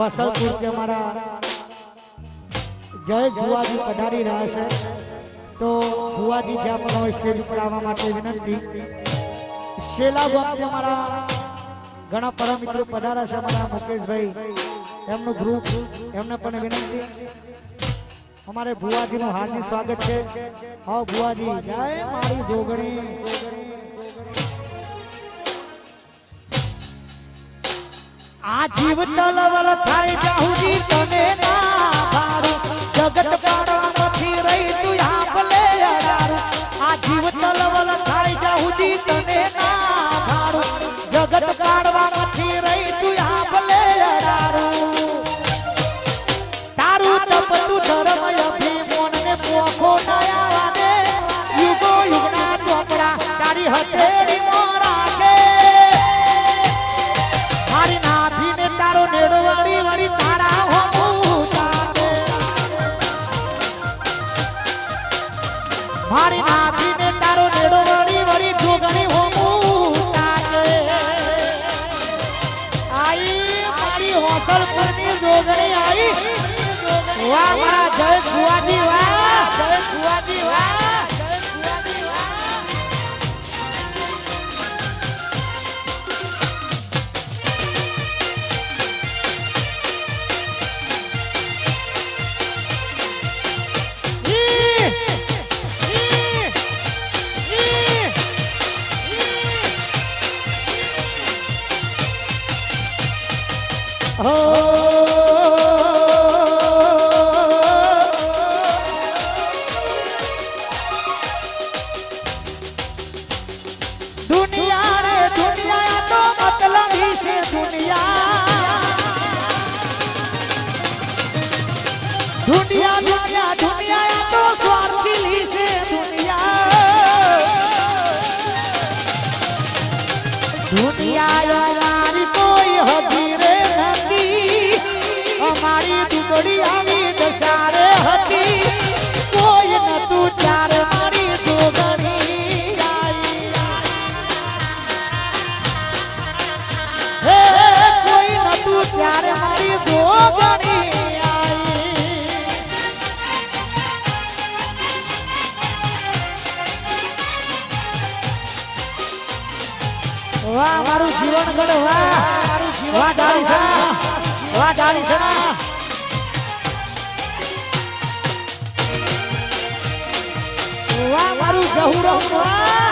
વસલપુર કે મારા જય ભુવાજી પધારી રહ્યા છે, તો ભુવાજી જ્યાં પણ હોય સ્ટેજ ઉપર આવવા માટે વિનંતી શેલા ભક્ત અમારા ઘણા પરમ મિત્રો પધારા છે, અમારા મુકેશભાઈ, એમનું ગ્રુપ એમને પણ વિનંતી. અમારે ભુવાજીનું હાર્દિક સ્વાગત છે. આવો ભુવાજી. જય મારી જોગણી. આ જીવ તલવલ થાય જાહુજી તને ના ભારું જગત મારી હોસલપુરની જોગણી આવી. વાહ વાહ જય दुनिया दुनिया तो मतलब ही से दुनिया। तो स्वार्थी से दुनिया। दुनिया વાહ, મારું જીવન ગઢ વાહ. વાહ, ડાળી સના. વાહ, ડાળી સના. વાહ, મારું જહુરમ વાહ.